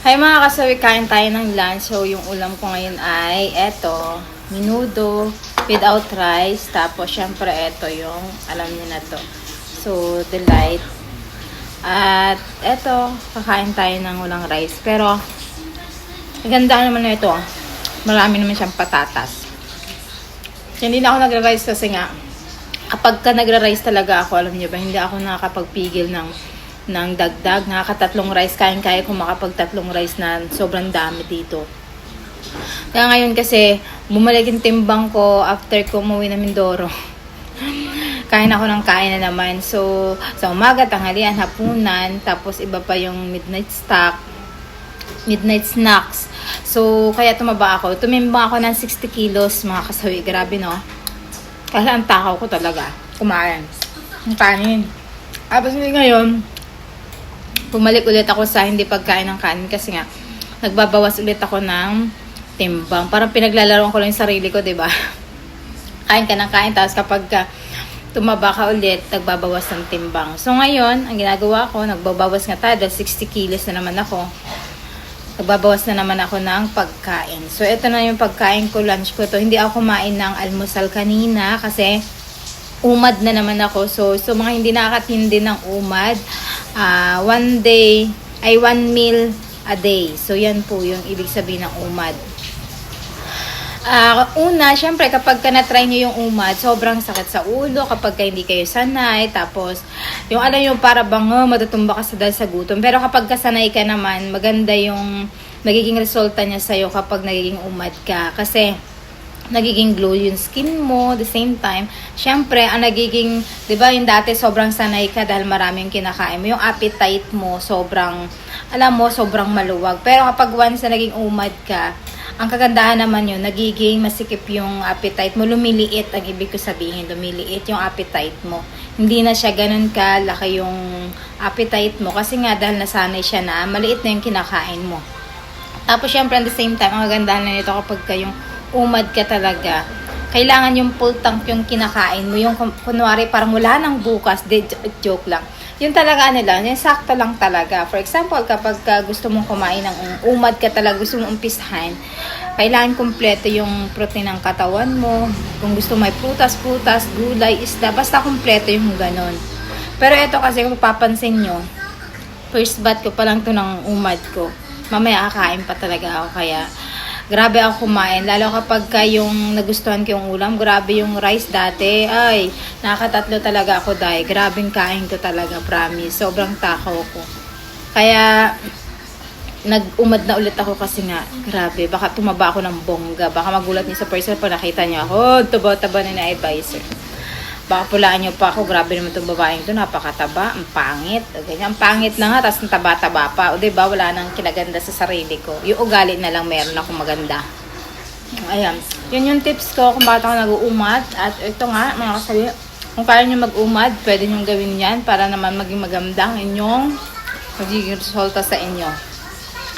Hi mga kasawi, kain tayo ng lunch. So, yung ulam ko ngayon ay eto, minudo without rice. Tapos, syempre, eto yung, alam niyo na to. So, delight. At, eto, kakain tayo ng walang rice. Pero, maganda naman na ito. ah. Marami naman siyang patatas. Hindi na ako nagra-rice kasi nga, kapag ka nagra-rice talaga ako, alam niyo ba, hindi ako nakakapagpigil ng ng dagdag. Nakakatatlong rice, kain-kaya kung makapagtatlong rice na sobrang dami dito. Kaya ngayon kasi, bumalik yung timbang ko after ko umuwi ng Mindoro. kain ako ng kain na naman. So, sa umaga, tanghalian, hapunan, tapos iba pa yung midnight stock, midnight snacks. So, kaya tumaba ako. Tumimbang ako ng 60 kilos, mga kasawi. Grabe, no? Kasi ang takaw ko talaga. Kumain. Ang kanin. Tapos ngayon, bumalik ulit ako sa hindi pagkain ng kanin kasi nga, nagbabawas ulit ako ng timbang. Parang pinaglalaroan ko lang yung sarili ko, di ba? Kain ka ng kain, tapos kapag ka tumaba ka ulit, nagbabawas ng timbang. So ngayon, ang ginagawa ko, nagbabawas nga tayo dahil 60 kilos na naman ako. Nagbabawas na naman ako ng pagkain. So ito na yung pagkain ko, lunch ko to. Hindi ako kumain ng almusal kanina kasi umad na naman ako. So, so mga hindi nakakatindi ng umad, ah, one day, ay one meal a day. So, yan po yung ibig sabihin ng umad. Ah, una, syempre, kapag ka na-try nyo yung umad, sobrang sakit sa ulo kapag ka hindi kayo sanay. Tapos, yung alam yung para bang oh, matutumba ka sa dahil sa gutom. Pero kapag kasanay ka naman, maganda yung nagiging resulta niya sa'yo kapag nagiging umad ka. Kasi, nagiging glow yung skin mo, the same time, syempre, ang nagiging, di ba, yung dati sobrang sanay ka dahil maraming kinakain mo, yung appetite mo, sobrang, alam mo, sobrang maluwag. Pero kapag once na naging umad ka, ang kagandahan naman yun, nagiging masikip yung appetite mo, lumiliit, ang ibig ko sabihin, lumiliit yung appetite mo. Hindi na siya ganun ka, laki yung appetite mo, kasi nga dahil nasanay siya na, maliit na yung kinakain mo. Tapos, syempre, at the same time, ang kagandahan na nito kapag kayong umad ka talaga, kailangan yung full tank yung kinakain mo. Yung kun- kunwari, parang wala nang bukas, de, joke lang. Yung talaga ano lang, yung sakto lang talaga. For example, kapag ka gusto mong kumain ng um- umad ka talaga, gusto mong umpisahan, kailangan kumpleto yung protein ng katawan mo. Kung gusto may prutas, prutas, gulay, isda, basta kumpleto yung ganon. Pero ito kasi, kung papansin nyo, first bat ko pa lang to ng umad ko. Mamaya kakain pa talaga ako kaya grabe ako kumain. Lalo kapag ka yung nagustuhan ko yung ulam, grabe yung rice dati. Ay, nakatatlo talaga ako dahil. Grabing kain ko talaga, promise. Sobrang takaw ko. Kaya, nag-umad na ulit ako kasi nga, grabe, baka tumaba ako ng bongga. Baka magulat niyo sa person pag nakita niyo ako, taba-taba na na advisor. Baka pulaan niyo pa ako, grabe naman itong babaeng to, napakataba, ang pangit. O, Ganyan, ang pangit na nga, tapos taba-taba pa. O, diba, wala nang kinaganda sa sarili ko. Yung ugali na lang meron ako maganda. Ayan. Yun yung tips ko kung bakit ako nag-uumad. At ito nga, mga kasabi, kung kaya nyo mag-umad, pwede nyo gawin yan para naman maging maganda ang inyong magiging resulta sa inyo.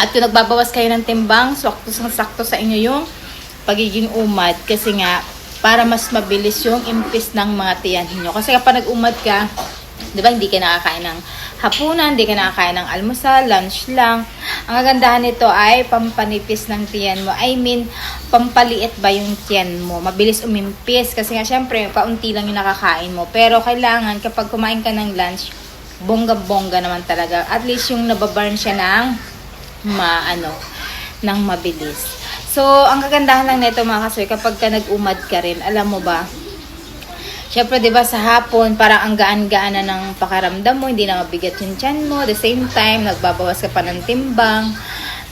At kung nagbabawas kayo ng timbang, sakto sakto sa inyo yung pagiging umad. Kasi nga, para mas mabilis yung impis ng mga tiyan nyo. Kasi kapag nag-umad ka, di ba, hindi ka nakakain ng hapunan, hindi ka nakakain ng almusal, lunch lang. Ang kagandahan nito ay pampanipis ng tiyan mo. I mean, pampaliit ba yung tiyan mo? Mabilis umimpis. Kasi nga, syempre, paunti lang yung nakakain mo. Pero kailangan, kapag kumain ka ng lunch, bongga-bongga naman talaga. At least yung nababurn siya ng ma, ano, ng mabilis. So, ang kagandahan lang nito mga kasoy, kapag ka nag-umad ka rin, alam mo ba, Siyempre, di ba, sa hapon, parang ang gaan-gaan na ng pakaramdam mo, hindi na mabigat yung tiyan mo. The same time, nagbabawas ka pa ng timbang.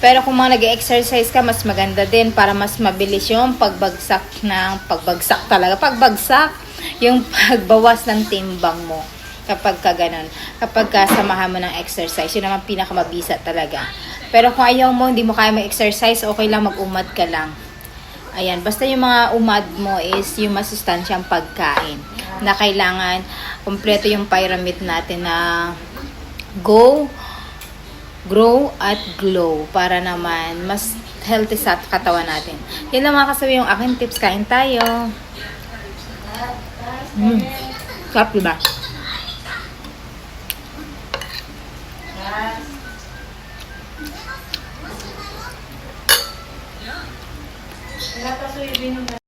Pero kung mga nag-exercise ka, mas maganda din para mas mabilis yung pagbagsak ng, pagbagsak talaga, pagbagsak, yung pagbawas ng timbang mo. Kapag ka ganun. Kapag ka samahan mo ng exercise, yun naman pinakamabisa talaga. Pero kung ayaw mo, hindi mo kaya mag-exercise, okay lang mag-umad ka lang. Ayan, basta yung mga umad mo is yung masustansyang pagkain na kailangan kumpleto yung pyramid natin na go, grow, at glow para naman mas healthy sa katawan natin. Yan lang mga kasabi yung aking tips. Kain tayo. Mm. Sarap, diba? Wala pa soybean naman.